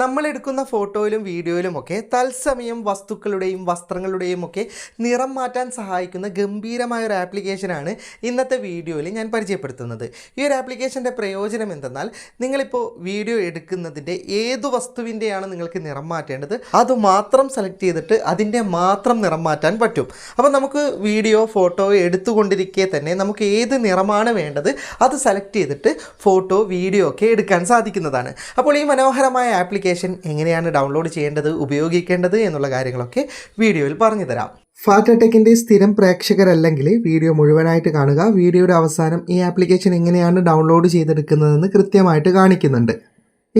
നമ്മൾ എടുക്കുന്ന ഫോട്ടോയിലും വീഡിയോയിലും ഒക്കെ തത്സമയം വസ്തുക്കളുടെയും വസ്ത്രങ്ങളുടെയും ഒക്കെ നിറം മാറ്റാൻ സഹായിക്കുന്ന ഗംഭീരമായ ഒരു ആപ്ലിക്കേഷനാണ് ഇന്നത്തെ വീഡിയോയിൽ ഞാൻ പരിചയപ്പെടുത്തുന്നത്. ഈ ഒരു ആപ്ലിക്കേഷന്റെ പ്രയോജനം എന്തെന്നാൽ നിങ്ങളിപ്പോൾ വീഡിയോ എടുക്കുന്നതിന്റെ ഏത് വസ്തുവിന്റെയാണ് നിങ്ങൾക്ക് നിറം മാറ്റേണ്ടത്? അത് മാത്രം സെലക്ട് ചെയ്തിട്ട് അതിന്റെ മാത്രം നിറം മാറ്റാൻ പറ്റും. അപ്പോൾ നമുക്ക് വീഡിയോ ഫോട്ടോ എടുത്തുകൊണ്ടിരിക്കെ തന്നെ നമുക്ക് ഏത് നിറമാണ് വേണ്ടത് അത് സെലക്ട് ചെയ്തിട്ട് ഫോട്ടോ വീഡിയോ ഒക്കെ എടുക്കാൻ സാധിക്കുന്നതാണ്. അപ്പോൾ ഈ മനോഹരമായ ആപ്ലിക്കേഷൻ എങ്ങനെയാണ് ഡൗൺലോഡ് ചെയ്യേണ്ടത് ഉപയോഗിക്കേണ്ടത് എന്നുള്ള കാര്യങ്ങളൊക്കെ വീഡിയോയിൽ പറഞ്ഞു തരാം ഫാറ്റടെക്കിന്റെ സ്ഥിരം പ്രേക്ഷകരല്ലെങ്കിൽ വീഡിയോ മുഴുവനായിട്ട് കാണുക. വീഡിയോയുടെ അവസാനം ഈ ആപ്ലിക്കേഷൻ എങ്ങനെയാണ് ഡൗൺലോഡ് ചെയ്തെടുക്കുന്നതെന്ന് കൃത്യമായിട്ട് കാണിക്കുന്നുണ്ട്.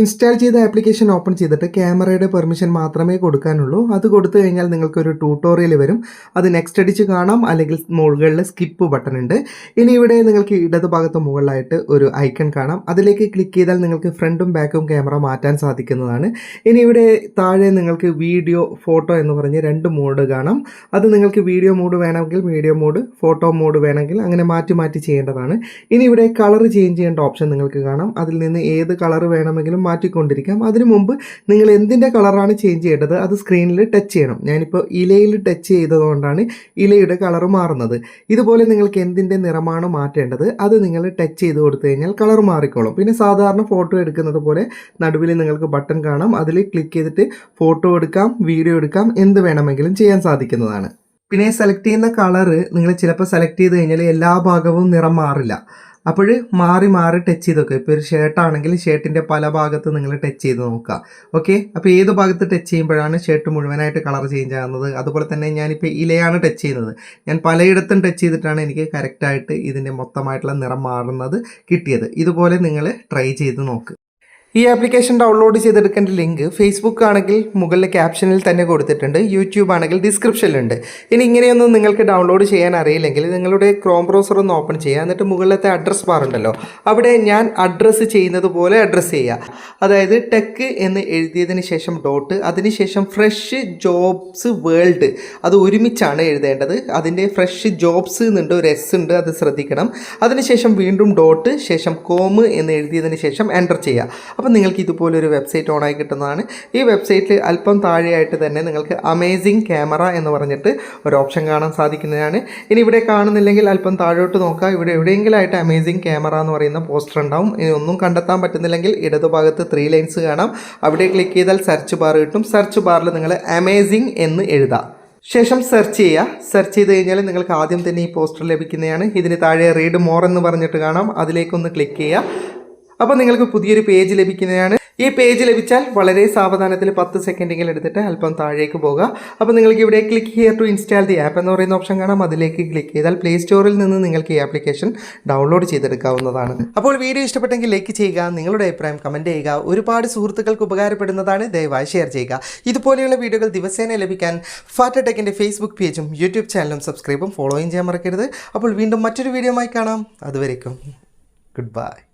ഇൻസ്റ്റാൾ ചെയ്ത ആപ്ലിക്കേഷൻ ഓപ്പൺ ചെയ്തിട്ട് ക്യാമറയുടെ പെർമിഷൻ മാത്രമേ കൊടുക്കാനുള്ളൂ. അത് കൊടുത്തു കഴിഞ്ഞാൽ നിങ്ങൾക്കൊരു ട്യൂട്ടോറിയൽ വരും. അത് നെക്സ്റ്റ് അടിച്ച് കാണാം. അല്ലെങ്കിൽ മുകളിൽ സ്കിപ്പ് ബട്ടൺ ഉണ്ട്. ഇനി ഇവിടെ നിങ്ങൾക്ക് ഇടതുഭാഗത്ത് മുകളിലായിട്ട് ഒരു ഐക്കൺ കാണാം. അതിലേക്ക് ക്ലിക്ക് ചെയ്താൽ നിങ്ങൾക്ക് ഫ്രണ്ടും ബാക്കും ക്യാമറ മാറ്റാൻ സാധിക്കുന്നതാണ്. ഇനി ഇവിടെ താഴെ നിങ്ങൾക്ക് വീഡിയോ ഫോട്ടോ എന്ന് പറഞ്ഞ് രണ്ട് മോഡ് കാണാം. അത് നിങ്ങൾക്ക് വീഡിയോ മോഡ് വേണമെങ്കിൽ വീഡിയോ മോഡ് ഫോട്ടോ മോഡ് വേണമെങ്കിൽ അങ്ങനെ മാറ്റി മാറ്റി ചെയ്യേണ്ടതാണ്. ഇനി ഇവിടെ കളർ ചേഞ്ച് ചെയ്യേണ്ട ഓപ്ഷൻ നിങ്ങൾക്ക് കാണാം. അതിൽ നിന്ന് ഏത് കളർ വേണമെങ്കിലും മാറ്റിക്കൊണ്ടിരിക്കാം. അതിനു മുമ്പ് നിങ്ങൾ എന്തിന്റെ കളറാണ് ചേഞ്ച് ചെയ്യേണ്ടത്? അത് സ്ക്രീനിൽ ടച്ച് ചെയ്യണം. ഞാനിപ്പോൾ ഇലയിൽ ടച്ച് ചെയ്തതുകൊണ്ടാണ് ഇലയുടെ കളർ മാറുന്നത്. ഇതുപോലെ നിങ്ങൾക്ക് എന്തിന്റെ നിറമാണ് മാറ്റേണ്ടത് അത് നിങ്ങൾ ടച്ച് ചെയ്ത് കൊടുത്തു കഴിഞ്ഞാൽ കളർ മാറിക്കോളും. പിന്നെ സാധാരണ ഫോട്ടോ എടുക്കുന്നത് പോലെ നടുവിൽ നിങ്ങൾക്ക് ബട്ടൺ കാണാം. അതിൽ ക്ലിക്ക് ചെയ്തിട്ട് ഫോട്ടോ എടുക്കാം വീഡിയോ എടുക്കാം എന്ത് വേണമെങ്കിലും ചെയ്യാൻ സാധിക്കുന്നതാണ്. പിന്നെ സെലക്ട് ചെയ്യുന്ന കളറ് നിങ്ങൾ ചിലപ്പോൾ സെലക്ട് ചെയ്ത് കഴിഞ്ഞാൽ എല്ലാ ഭാഗവും നിറം മാറില്ല. അപ്പോൾ മാറി മാറി ടച്ച് ചെയ്ത് നോക്കുക ഇപ്പോൾ ഒരു ഷർട്ടാണെങ്കിൽ ഷർട്ടിന്റെ പല ഭാഗത്ത് നിങ്ങൾ ടച്ച് ചെയ്ത് നോക്കുക. ഓക്കെ അപ്പോൾ ഏത് ഭാഗത്ത് ടച്ച് ചെയ്യുമ്പോഴാണ് ഷർട്ട് മുഴുവനായിട്ട് കളർ ചേഞ്ച് ആകുന്നത്? അതുപോലെ തന്നെ ഞാനിപ്പോൾ ഇലയാണ് ടച്ച് ചെയ്യുന്നത്. ഞാൻ പലയിടത്തും ടച്ച് ചെയ്തിട്ടാണ് എനിക്ക് കറക്റ്റായിട്ട് ഇതിന്റെ മൊത്തമായിട്ടുള്ള നിറം മാറുന്നത് കിട്ടിയത്. ഇതുപോലെ നിങ്ങൾ ട്രൈ ചെയ്ത് നോക്ക്. ഈ ആപ്ലിക്കേഷൻ ഡൗൺലോഡ് ചെയ്തെടുക്കേണ്ട ലിങ്ക് ഫേസ്ബുക്ക് ആണെങ്കിൽ മുകളിലെ ക്യാപ്ഷനിൽ തന്നെ കൊടുത്തിട്ടുണ്ട് യൂട്യൂബ് ആണെങ്കിൽ ഡിസ്ക്രിപ്ഷനിലുണ്ട് ഇനി ഇങ്ങനെയൊന്നും നിങ്ങൾക്ക് ഡൗൺലോഡ് ചെയ്യാൻ അറിയില്ലെങ്കിൽ നിങ്ങളുടെ ക്രോം ബ്രൗസർ ഒന്ന് ഓപ്പൺ ചെയ്യുക. എന്നിട്ട് മുകളിലത്തെ അഡ്രസ് ബാർ ഉണ്ടല്ലോ അവിടെ ഞാൻ അഡ്രസ്സ് ചെയ്യുന്നത് പോലെ അഡ്രസ്സ് ചെയ്യുക. അതായത് ടെക്ക് എന്ന് എഴുതിയതിന് ശേഷം ഡോട്ട് അതിനുശേഷം ഫ്രഷ് ജോബ്സ് വേൾഡ് അത് ഒരുമിച്ചാണ് എഴുതേണ്ടത്. അതിന്റെ ഫ്രഷ് ജോബ്സ് എന്നുണ്ട് ഒരു എസ് ഉണ്ട് അത് ശ്രദ്ധിക്കണം. അതിനുശേഷം വീണ്ടും ഡോട്ട് ശേഷം കോം എന്ന് എഴുതിയതിന് ശേഷം എന്റർ ചെയ്യുക. അപ്പോൾ നിങ്ങൾക്ക് ഇതുപോലൊരു വെബ്സൈറ്റ് ഓണായി കിട്ടുന്നതാണ്. ഈ വെബ്സൈറ്റിൽ അല്പം താഴെയായിട്ട് തന്നെ നിങ്ങൾക്ക് അമേസിങ് ക്യാമറ എന്ന് പറഞ്ഞിട്ട് ഒരു ഓപ്ഷൻ കാണാൻ സാധിക്കുന്നതാണ്. ഇനി ഇവിടെ കാണുന്നില്ലെങ്കിൽ അല്പം താഴോട്ട് നോക്കുക. ഇവിടെ എവിടെയെങ്കിലായിട്ട് അമേസിങ് ക്യാമറ എന്ന് പറയുന്ന പോസ്റ്റർ ഉണ്ടാവും. ഇനി ഒന്നും കണ്ടെത്താൻ പറ്റുന്നില്ലെങ്കിൽ ഇടതുഭാഗത്ത് ത്രീ ലൈൻസ് കാണാം. അവിടെ ക്ലിക്ക് ചെയ്താൽ സെർച്ച് ബാർ കിട്ടും. സെർച്ച് ബാറിൽ നിങ്ങൾ അമേസിങ് എന്ന് എഴുതാം. ശേഷം സെർച്ച് ചെയ്യുക. സെർച്ച് ചെയ്ത് കഴിഞ്ഞാൽ നിങ്ങൾക്ക് ആദ്യം തന്നെ ഈ പോസ്റ്റർ ലഭിക്കുന്നതാണ്. ഇതിന് താഴെ റീഡ് മോർ എന്ന് പറഞ്ഞിട്ട് കാണാം. അതിലേക്കൊന്ന് ക്ലിക്ക് ചെയ്യുക. അപ്പോൾ നിങ്ങൾക്ക് പുതിയൊരു പേജ് ലഭിക്കുന്നതാണ്. ഈ പേജ് ലഭിച്ചാൽ വളരെ സാവധാനത്തിൽ പത്ത് സെക്കൻഡെങ്കിലും എടുത്തിട്ട് അല്പം താഴേക്ക് പോകുക അപ്പോൾ നിങ്ങൾക്ക് ഇവിടെ click here to install the app എന്ന് പറയുന്ന ഓപ്ഷൻ കാണാം. അതിലേക്ക് ക്ലിക്ക് ചെയ്താൽ പ്ലേ സ്റ്റോറിൽ നിന്ന് നിങ്ങൾക്ക് ഈ ആപ്ലിക്കേഷൻ ഡൗൺലോഡ് ചെയ്തെടുക്കാവുന്നതാണ്. അപ്പോൾ വീഡിയോ ഇഷ്ടപ്പെട്ടെങ്കിൽ ലൈക്ക് ചെയ്യുക നിങ്ങളുടെ അഭിപ്രായം കമന്റ് ചെയ്യുക ഒരുപാട് സുഹൃത്തുക്കൾക്ക് ഉപകാരപ്പെടുന്നതാണ്. ദയവായി ഷെയർ ചെയ്യുക. ഇതുപോലെയുള്ള വീഡിയോകൾ ദിവസേന ലഭിക്കാൻ ഫാറ്റടെക്കിന്റെ ഫേസ്ബുക്ക് പേജും യൂട്യൂബ് ചാനലും സബ്സ്ക്രൈബും ഫോളോയും ചെയ്യാൻ മറക്കരുത്. അപ്പോൾ വീണ്ടും മറ്റൊരു വീഡിയോ കാണാം. അതുവരേക്കും. Good bye